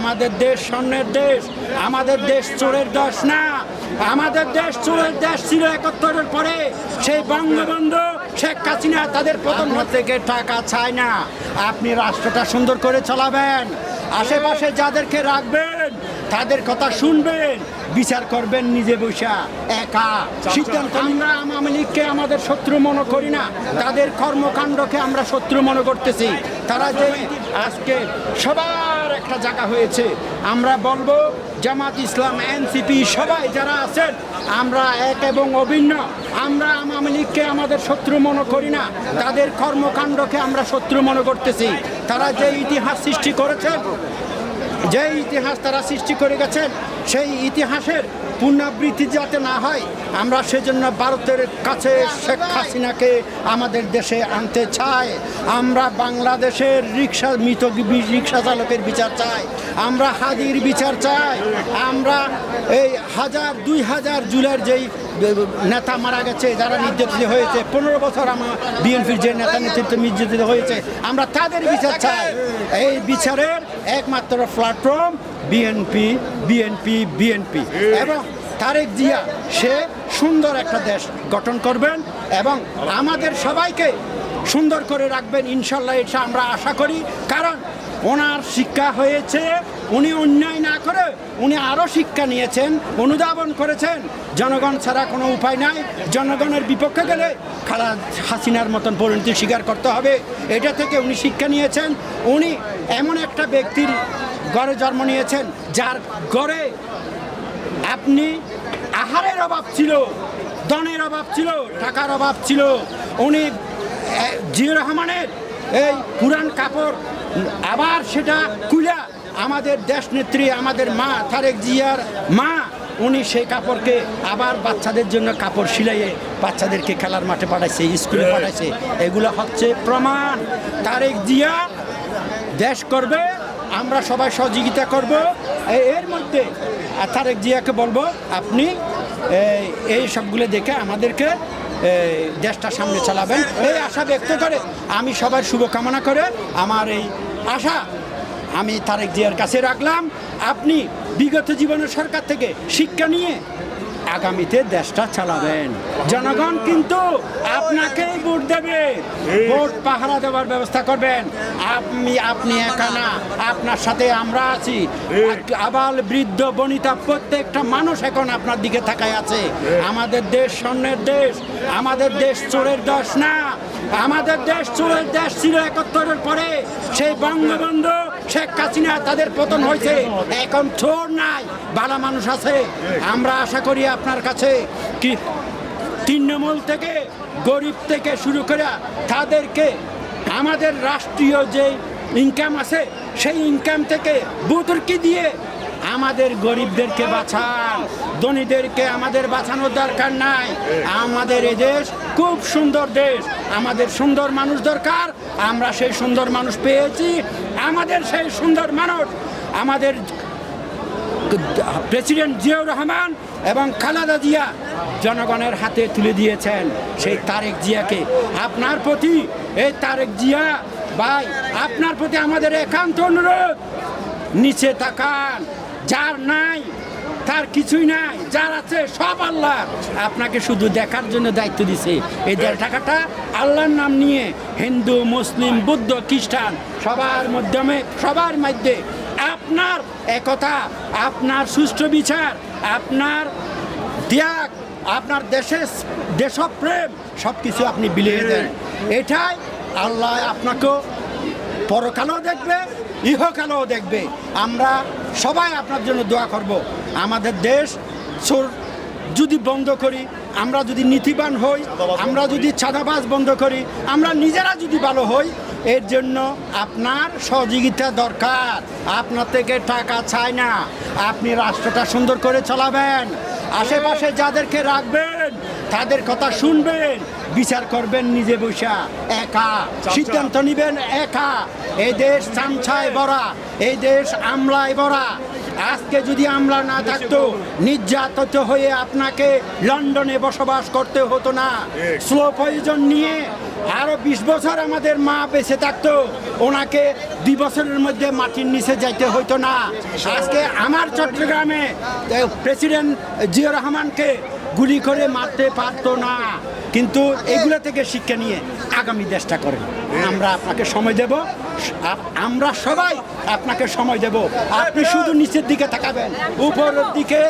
আমাদের দেশ স্বর্ণের দেশ আমাদের দেশ চোরের দেশ না আমাদের দেশ চোরের দেশ ছিল একাত্তরের পরে সেই বঙ্গবন্ধু শেখ হাসিনা তাদের প্রথম থেকে টাকা চায় না। আপনি রাষ্ট্রটা সুন্দর করে চালাবেন আশেপাশে যাদেরকে রাখবেন তাদের কথা শুনবেন বিচার করবেন নিজে বসা একা। সিদ্ধান্ত আমরা আওয়ামী লীগকে আমাদের শত্রু মনে করি না তাদের কর্মকাণ্ডকে আমরা শত্রু মনে করতেছি। তারা যে আজকে সবার একটা জায়গা হয়েছে। আমরা বলব, জামাত ইসলাম, এনসিপি, সবাই যারা আছেন, আমরা এক এবং অভিন্ন। আমরা আওয়ামী লীগকে আমাদের শত্রু মনে করি না। তাদের কর্মকাণ্ডকে আমরা শত্রু মনে করতেছি। তারা যে ইতিহাস সৃষ্টি করেছেন, যে ইতিহাস তারা সৃষ্টি করে গেছেন, সেই ইতিহাসের পুনরাবৃত্তি যাতে না হয়, আমরা সেজন্য ভারতের কাছে শেখ হাসিনাকে আমাদের দেশে আনতে চাই। আমরা বাংলাদেশের রিক্সা, মৃত রিক্সা চালকের বিচার চাই। আমরা হাদির বিচার চাই। আমরা এই হাজার, দুই হাজার জুলাইয়ের যেই নেতা মারা গেছে, যারা নির্যাতিত হয়েছে, পনেরো বছর আমার বিএনপির যে নেতা নেতৃত্ব নির্যাতিত হয়েছে, আমরা তাদের বিচার চাই। এই বিচারের একমাত্র প্ল্যাটফর্ম বিএনপি বিএনপি বিএনপি। এবং তারেক জিয়া, সে সুন্দর একটা দেশ গঠন করবেন এবং আমাদের সবাইকে সুন্দর করে রাখবেন ইনশাল্লাহ, এটা আমরা আশা করি। কারণ ওনার শিক্ষা হয়েছে, উনি অন্যায় না করে উনি আরও শিক্ষা নিয়েছেন, অনুধাবন করেছেন। জনগণ ছাড়া কোনো উপায় নাই। জনগণের বিপক্ষে গেলে খালা হাসিনার মতন পরিণতি স্বীকার করতে হবে। এটা থেকে উনি শিক্ষা নিয়েছেন। উনি এমন একটা ব্যক্তির গড়ে জন্ম নিয়েছেন, যার গড়ে আপনি আহারের অভাব ছিল দনের অভাব ছিল, টাকার অভাব ছিল। উনি জিয়া রহমানের এই পুরান কাপড়, আবার সেটা কুলা আমাদের দেশ নেত্রী, আমাদের মা তারেক জিয়ার মা, উনি সেই কাপড়কে আবার বাচ্চাদের জন্য কাপড় সিলাইয়ে বাচ্চাদেরকে খেলার মাঠে পাঠাইছে, স্কুলে পাঠাইছে। এগুলো হচ্ছে প্রমাণ। তারেক জিয়া দেশ করবে আমরা সবাই সহযোগিতা করব। এর মধ্যে তারেক জিয়াকে বলব আপনি এই, সবগুলো দেখে আমাদেরকে দেশটা সামনে চালাবেন। এই আশা ব্যক্ত করে আমি সবার শুভকামনা করে আমার এই আশা আমি তারেক জিয়ার কাছে রাখলাম। আপনি বিগত জীবনের সরকার থেকে শিক্ষা নিয়ে আগামীতে দেশটা চালাবেন। জনগণ কিন্তু আপনাকেই ভোট দেবে। ভোট পাহারা দেওয়ার ব্যবস্থা করবেন। আপনি আপনি একা না আপনার সাথে আমরা আছি। আবাল বৃদ্ধ বনিতা প্রত্যেকটা মানুষ এখন আপনার দিকে তাকায় আছে। আমাদের দেশ স্বর্ণের দেশ আমাদের দেশ চোরের দেশ না। আমাদের দেশ চোরের দেশ ছিল একাত্তরের পরে সেই বঙ্গবন্ধু শেখ হাসিনা তাদের পতন হয়েছে। এখন চোর নাই ভালো মানুষ আছে। আমরা আশা করি আপনার কাছে কি তৃণমূল থেকে, গরিব থেকে শুরু করে তাদেরকে আমাদের রাষ্ট্রীয় যে ইনকাম আছে, সেই ইনকাম থেকে বুতুর্কি দিয়ে আমাদের গরিবদেরকে বাঁচান। ধনীদেরকে আমাদের বাঁচানোর দরকার নাই। আমাদের এ দেশ খুব সুন্দর দেশ। আমাদের সুন্দর মানুষ দরকার। আমরা সেই সুন্দর মানুষ পেয়েছি। আমাদের সেই সুন্দর মানুষ, আমাদের প্রেসিডেন্ট জিয়াউর রহমান এবং খালাদা জিয়া জনগণের হাতে তুলে দিয়েছেন সেই তারেক জিয়াকে। আপনার প্রতি এই তারেক জিয়া ভাই, আপনার প্রতি আমাদের একান্ত অনুরোধ, নিচে তাকান, যার নাই তার কিছুই নাই, যার আছে সব আল্লাহ আপনাকে শুধু দেখার জন্য দায়িত্ব দিছে। এই দেড় টাকাটা আল্লাহর নাম নিয়ে হিন্দু, মুসলিম, বুদ্ধ, খ্রিস্টান, সবার মাধ্যমে, সবার মধ্যে আপনার একতা, আপনার সুষ্ঠু বিচার, আপনার ত্যাগ, আপনার দেশের দেশপ্রেম সব কিছু আপনি বিলিয়ে দেন। এটাই আল্লাহ আপনাকেও পরকালেও দেখবে, ইহকালেও দেখবে। আমরা সবাই আপনার জন্য দোয়া করব। আমাদের দেশ চোর যদি বন্ধ করি আমরা যদি নীতিবান হই আমরা যদি চাঁদাবাজ বন্ধ করি আমরা নিজেরা যদি ভালো হই এর জন্য আপনার সহযোগিতা দরকার। আপনার থেকে টাকা চাই না। আপনি রাষ্ট্রটা সুন্দর করে চালাবেন। আশেপাশে যাদেরকে রাখবেন তাদের কথা শুনবেন। বিচার করবেন নিজে বসা একা। সিদ্ধান্ত নিবেন একা। এই দেশ চামছায় ভরা এই দেশ আমলায় ভরা। আজকে যদি আমলা না থাকতো, নির্যাতিত হয়ে আপনাকে লন্ডনে বসবাস করতে হতো না। স্লো পয়জন নিয়ে আরও বিশ বছর আমাদের মা বেঁচে থাকতো, ওনাকে দুই বছরের মধ্যে মাটির নিচে যাইতে হতো না। আজকে আমার চট্টগ্রামে প্রেসিডেন্ট জিয়া রহমানকে গুলি করে মারতে পারতো না। কিন্তু এগুলো থেকে শিক্ষা নিয়ে আগামী দেশটা করেন। আমরা আপনাকে সময় দেব। আমরা সবাই আপনাকে সময় দেব। আপনি শুধু নিচের দিকে তাকাবেন, উপরের দিকে